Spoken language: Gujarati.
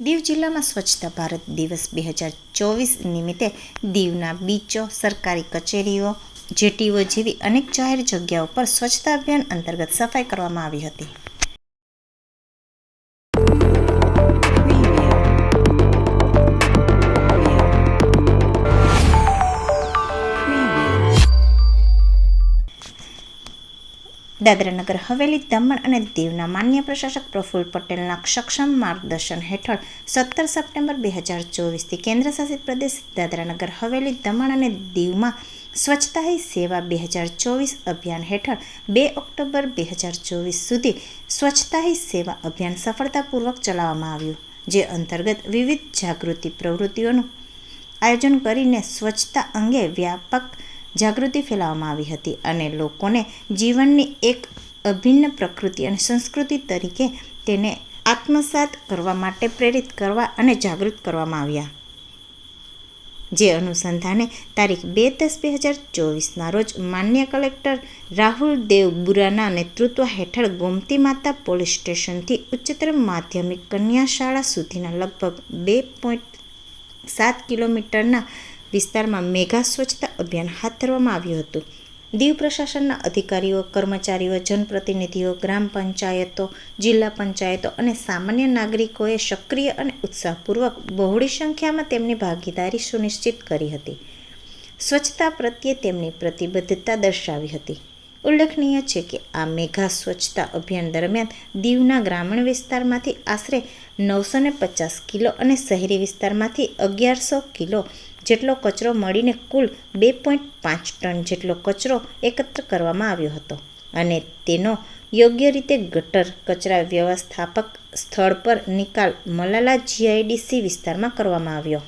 દીવ જિલ્લામાં સ્વચ્છતા ભારત દિવસ બે હજાર ચોવીસ નિમિત્તે દીવના બીચો, સરકારી કચેરીઓ, જેટીઓ જેવી અનેક જાહેર જગ્યાઓ પર સ્વચ્છતા અભિયાન અંતર્ગત સફાઈ કરવામાં આવી હતી. દાદરાનગર હવેલી, દમણ અને દીવના માન્ય પ્રશાસક પ્રફુલ્લ પટેલના સક્ષમ માર્ગદર્શન હેઠળ સત્તર સપ્ટેમ્બર બે હજાર ચોવીસથી કેન્દ્રશાસિત પ્રદેશ દાદરાનગર, હવેલી, દમણ અને દીવમાં સ્વચ્છતા હી સેવા બે હજાર ચોવીસ અભિયાન હેઠળ બે ઓક્ટોબર બે હજાર ચોવીસ સુધી સ્વચ્છતા હી સેવા અભિયાન સફળતાપૂર્વક ચલાવવામાં આવ્યું, જે અંતર્ગત વિવિધ જાગૃતિ પ્રવૃત્તિઓનું આયોજન કરીને સ્વચ્છતા અંગે વ્યાપક જાગૃતિ ફેલાવવામાં આવી હતી અને લોકોને જીવનની એક અભિન્ન પ્રકૃતિ અને સંસ્કૃતિ તરીકે તેને આત્મસાત કરવા માટે પ્રેરિત કરવા અને જાગૃત કરવામાં આવ્યા. જે અનુસંધાને તારીખ બે દસ બે હજાર ચોવીસના રોજ માન્ય કલેક્ટર રાહુલ દેવ બુરાના નેતૃત્વ હેઠળ ગોમતી માતા પોલીસ સ્ટેશનથી ઉચ્ચતર માધ્યમિક કન્યા શાળા સુધીના લગભગ બે પોઈન્ટ સાત કિલોમીટરના વિસ્તારમાં મેગા સ્વચ્છતા અભિયાન હાથ ધરવામાં આવ્યું હતું. દીવ પ્રશાસનના અધિકારીઓ, કર્મચારીઓ, જનપ્રતિનિધિઓ, ગ્રામ પંચાયતો, જિલ્લા પંચાયતો અને સામાન્ય નાગરિકોએ સક્રિય અને ઉત્સાહપૂર્વક બહોળી સંખ્યામાં તેમની ભાગીદારી સુનિશ્ચિત કરી હતી. સ્વચ્છતા પ્રત્યે તેમની પ્રતિબદ્ધતા દર્શાવી હતી. ઉલ્લેખનીય છે કે આ મેઘા સ્વચ્છતા અભિયાન દરમિયાન દીવના ગ્રામીણ વિસ્તારમાંથી આશરે નવસો ને પચાસ કિલો અને શહેરી વિસ્તારમાંથી અગિયારસો કિલો જેટલો કચરો મળીને કુલ બે પોઈન્ટ પાંચ ટન જેટલો કચરો એકત્ર કરવામાં આવ્યો હતો. અને તેનો યોગ્ય રીતે ગટર, કચરા વ્યવસ્થાપક સ્થળ પર નિકાલ મલાલા જીઆઈડીસી વિસ્તારમાં કરવામાં આવ્યો.